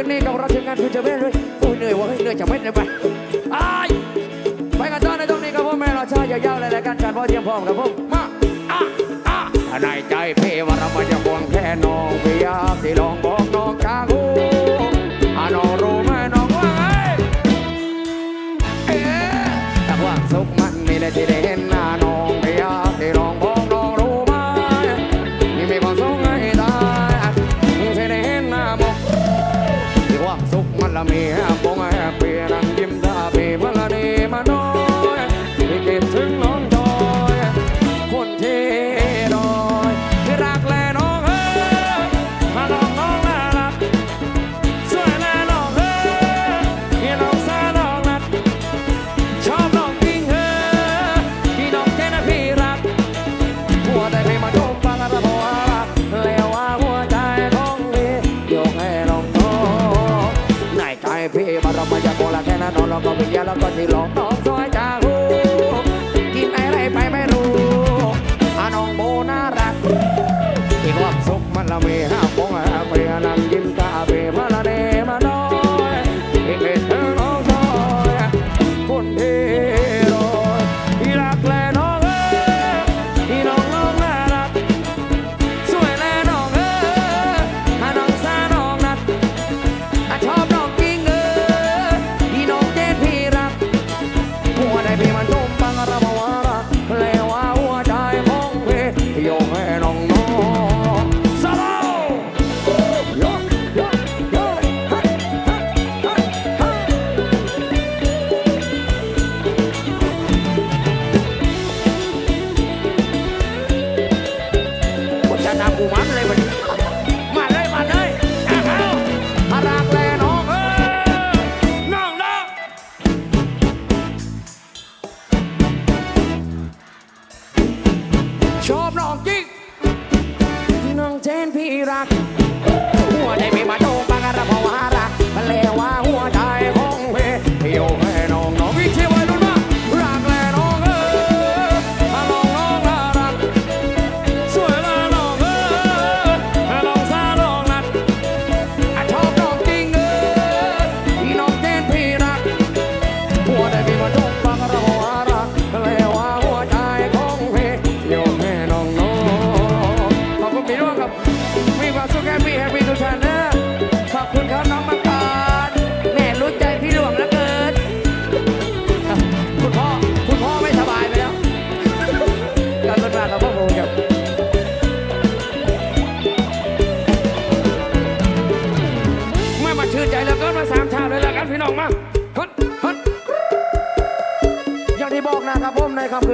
คืนนี้ต้องรับทีมงานคือจะไม่เลยโอ้ยเหนื่อยว่าเหนื่อยจะไม่ได้ไปไปไปกันต่อในตรงนี้กับพ่อแม่รอชายยาวๆเลยรายการการพ่อเตรียมพร้อมกับผมมาอ่อะในใจพี่ว่าเราไม่จะควงแค่น้องพี่อยที่ลองบอกน้องกากูอาน้องรู้ไหมน้องว่าเอ๊แต่ความสุขมันมีในที่เด ก็วิญญาณแล้วก็ที่ร้องน้อง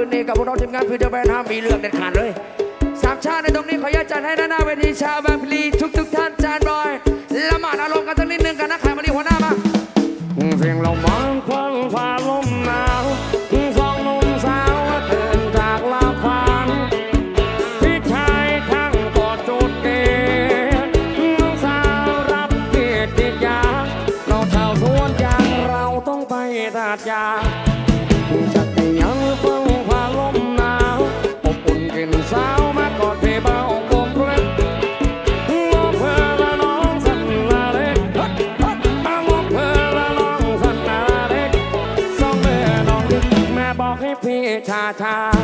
นนี้กับพวกเราทีมงานฟิวเจอร์แบนด์ห้ามมีเรื่องเด็ดขาดเลยสามชาติในตรงนี้ขออนุญจัดให้หน้าเวทีชาวบางพลีทุกทุกท่านจานบอยละหมาดอารมณ์กันสักนิดนึงกันนะใครมาดีหัวหน้ามาเสียงเรามังควันพาลม Tata.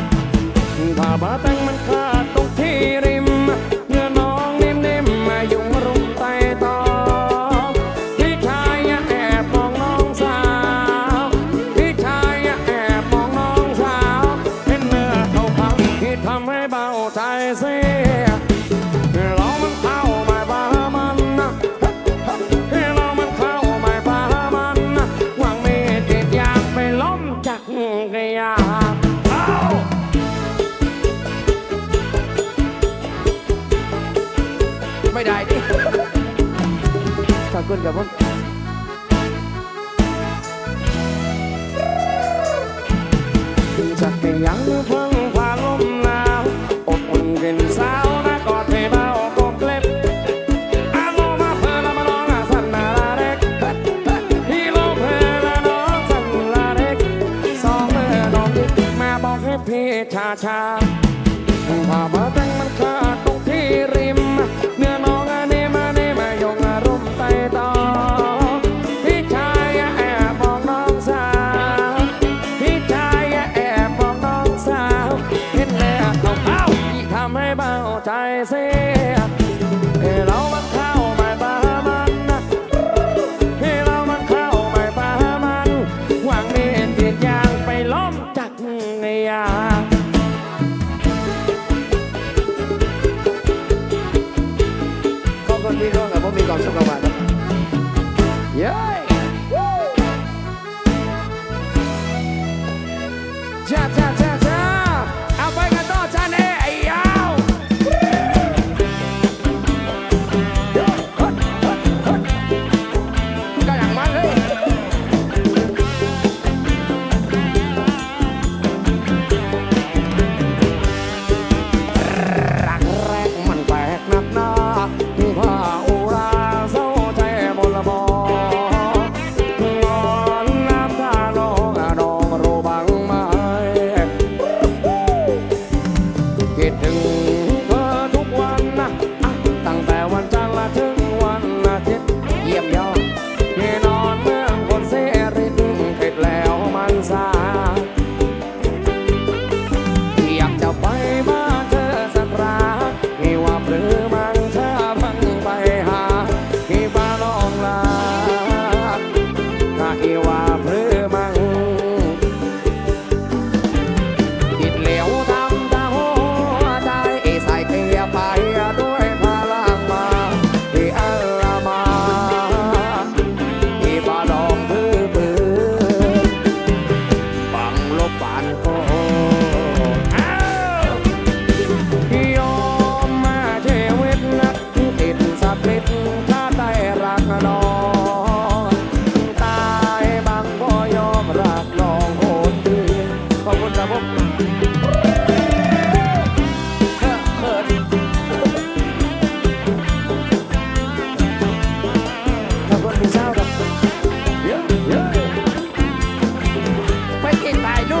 จักเป็นยังเพิ่งพาลมหนาวอบอุ่นกินสาวนกอดเทเบาปกเล็บอาโลมาเพื่อน้องสนารักที่โลเพลนาน้องสนาเด็กสองมือน้องดิกมาบอกให้พี่ชาา เสีให้เรามันเข้าไม่ปามันให้เรามันเข้าไม่ปามันหวังมีจิตยางไปล้มจักยาขอคุณพี่น้องกับมมีความสุขกัน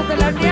de la nieve.